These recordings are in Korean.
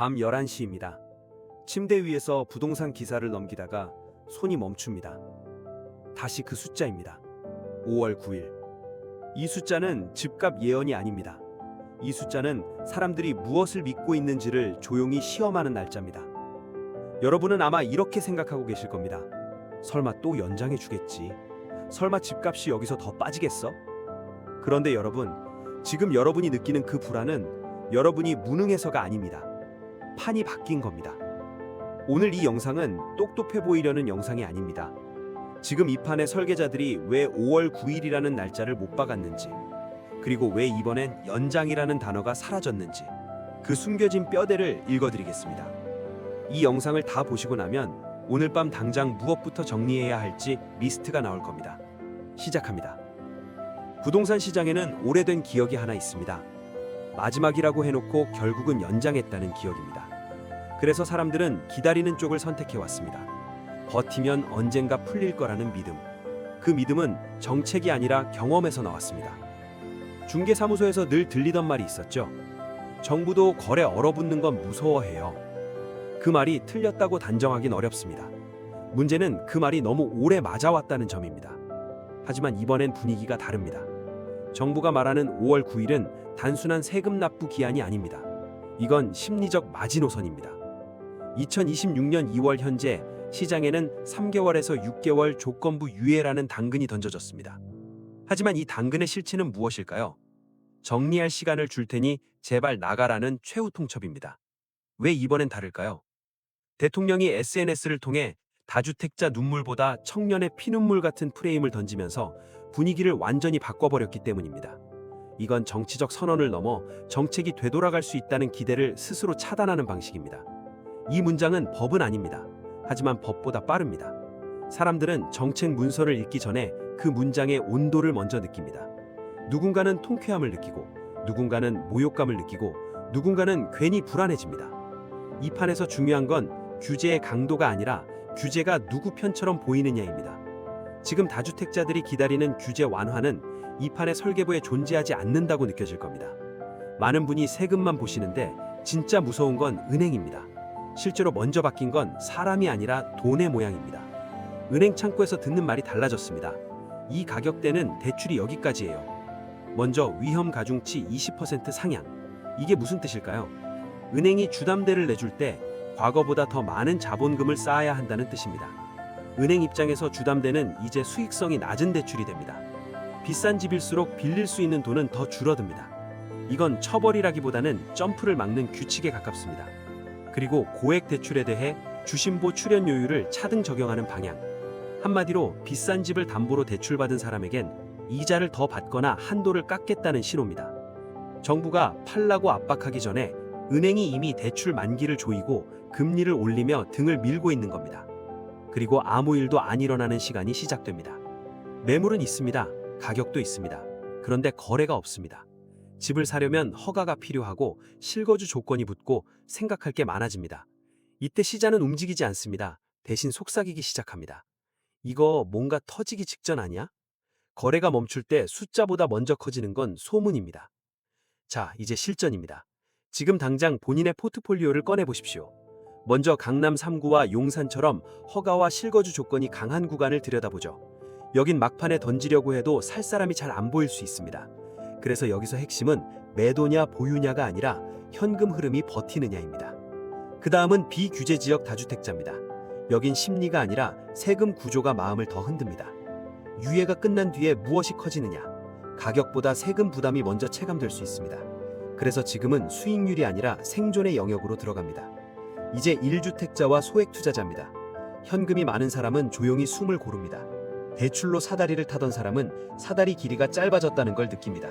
밤 11시입니다. 침대 위에서 부동산 기사를 넘기다가 손이 멈춥니다. 다시 그 숫자입니다. 5월 9일. 이 숫자는 집값 예언이 아닙니다. 이 숫자는 사람들이 무엇을 믿고 있는지를 조용히 시험하는 날짜입니다. 여러분은 아마 이렇게 생각하고 계실 겁니다. 설마 또 연장해 주겠지. 설마 집값이 여기서 더 빠지겠어? 그런데 여러분, 지금 여러분이 느끼는 그 불안은 여러분이 무능해서가 아닙니다. 판이 바뀐 겁니다. 오늘 이 영상은 똑똑해 보이려는 영상이 아닙니다. 지금 이 판의 설계자들이 왜 5월 9일이라는 날짜를 못 박았는지, 그리고 왜 이번엔 연장이라는 단어가 사라졌는지, 그 숨겨진 뼈대를 읽어드리겠습니다. 이 영상을 다 보시고 나면 오늘 밤 당장 무엇부터 정리해야 할지 리스트가 나올 겁니다. 시작합니다. 부동산 시장에는 오래된 기억이 하나 있습니다. 마지막이라고 해놓고 결국은 연장했다는 기억입니다. 그래서 사람들은 기다리는 쪽을 선택해 왔습니다. 버티면 언젠가 풀릴 거라는 믿음. 그 믿음은 정책이 아니라 경험에서 나왔습니다. 중개사무소에서 늘 들리던 말이 있었죠. 정부도 거래 얼어붙는 건 무서워해요. 그 말이 틀렸다고 단정하긴 어렵습니다. 문제는 그 말이 너무 오래 맞아왔다는 점입니다. 하지만 이번엔 분위기가 다릅니다. 정부가 말하는 5월 9일은 단순한 세금 납부 기한이 아닙니다. 이건 심리적 마지노선입니다. 2026년 2월 현재 시장에는 3개월에서 6개월 조건부 유예라는 당근이 던져졌습니다. 하지만 이 당근의 실체는 무엇일까요? 정리할 시간을 줄 테니 제발 나가라는 최후 통첩입니다. 왜 이번엔 다를까요? 대통령이 SNS를 통해 다주택자 눈물보다 청년의 피눈물 같은 프레임을 던지면서 분위기를 완전히 바꿔버렸기 때문입니다. 이건 정치적 선언을 넘어 정책이 되돌아갈 수 있다는 기대를 스스로 차단하는 방식입니다. 이 문장은 법은 아닙니다. 하지만 법보다 빠릅니다. 사람들은 정책 문서를 읽기 전에 그 문장의 온도를 먼저 느낍니다. 누군가는 통쾌함을 느끼고, 누군가는 모욕감을 느끼고, 누군가는 괜히 불안해집니다. 이 판에서 중요한 건 규제의 강도가 아니라 규제가 누구 편처럼 보이느냐입니다. 지금 다주택자들이 기다리는 규제 완화는 이 판의 설계부에 존재하지 않는다고 느껴질 겁니다. 많은 분이 세금만 보시는데 진짜 무서운 건 은행입니다. 실제로 먼저 바뀐 건 사람이 아니라 돈의 모양입니다. 은행 창구에서 듣는 말이 달라졌습니다. 이 가격대는 대출이 여기까지예요. 먼저 위험 가중치 20% 상향. 이게 무슨 뜻일까요? 은행이 주담대를 내줄 때 과거보다 더 많은 자본금을 쌓아야 한다는 뜻입니다. 은행 입장에서 주담대는 이제 수익성이 낮은 대출이 됩니다. 비싼 집일수록 빌릴 수 있는 돈은 더 줄어듭니다. 이건 처벌이라기보다는 점프를 막는 규칙에 가깝습니다. 그리고 고액 대출에 대해 주심보 출연료율을 차등 적용하는 방향. 한마디로 비싼 집을 담보로 대출받은 사람에겐 이자를 더 받거나 한도를 깎겠다는 신호입니다. 정부가 팔라고 압박하기 전에 은행이 이미 대출 만기를 조이고 금리를 올리며 등을 밀고 있는 겁니다. 그리고 아무 일도 안 일어나는 시간이 시작됩니다. 매물은 있습니다. 가격도 있습니다. 그런데 거래가 없습니다. 집을 사려면 허가가 필요하고 실거주 조건이 붙고 생각할 게 많아집니다. 이때 시장은 움직이지 않습니다. 대신 속삭이기 시작합니다. 이거 뭔가 터지기 직전 아니야? 거래가 멈출 때 숫자보다 먼저 커지는 건 소문입니다. 자, 이제 실전입니다. 지금 당장 본인의 포트폴리오를 꺼내 보십시오. 먼저 강남 3구와 용산처럼 허가와 실거주 조건이 강한 구간을 들여다보죠. 여긴 막판에 던지려고 해도 살 사람이 잘 안 보일 수 있습니다. 그래서 여기서 핵심은 매도냐 보유냐가 아니라 현금 흐름이 버티느냐입니다. 그 다음은 비규제 지역 다주택자입니다. 여긴 심리가 아니라 세금 구조가 마음을 더 흔듭니다. 유예가 끝난 뒤에 무엇이 커지느냐? 가격보다 세금 부담이 먼저 체감될 수 있습니다. 그래서 지금은 수익률이 아니라 생존의 영역으로 들어갑니다. 이제 1주택자와 소액 투자자입니다. 현금이 많은 사람은 조용히 숨을 고릅니다. 대출로 사다리를 타던 사람은 사다리 길이가 짧아졌다는 걸 느낍니다.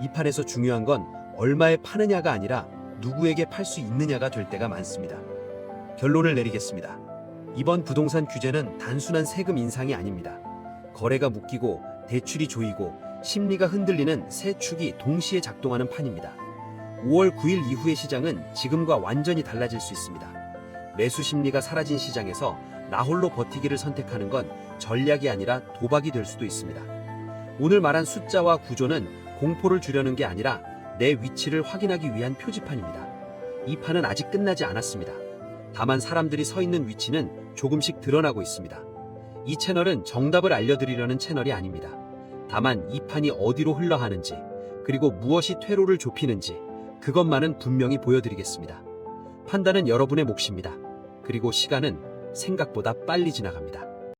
이 판에서 중요한 건 얼마에 파느냐가 아니라 누구에게 팔 수 있느냐가 될 때가 많습니다. 결론을 내리겠습니다. 이번 부동산 규제는 단순한 세금 인상이 아닙니다. 거래가 묶이고 대출이 조이고 심리가 흔들리는 세 축이 동시에 작동하는 판입니다. 5월 9일 이후의 시장은 지금과 완전히 달라질 수 있습니다. 매수 심리가 사라진 시장에서 나홀로 버티기를 선택하는 건 전략이 아니라 도박이 될 수도 있습니다. 오늘 말한 숫자와 구조는 공포를 주려는 게 아니라 내 위치를 확인하기 위한 표지판입니다. 이 판은 아직 끝나지 않았습니다. 다만 사람들이 서 있는 위치는 조금씩 드러나고 있습니다. 이 채널은 정답을 알려드리려는 채널이 아닙니다. 다만 이 판이 어디로 흘러가는지, 그리고 무엇이 퇴로를 좁히는지, 그것만은 분명히 보여드리겠습니다. 판단은 여러분의 몫입니다. 그리고 시간은 생각보다 빨리 지나갑니다.